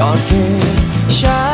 ก็คือฉัน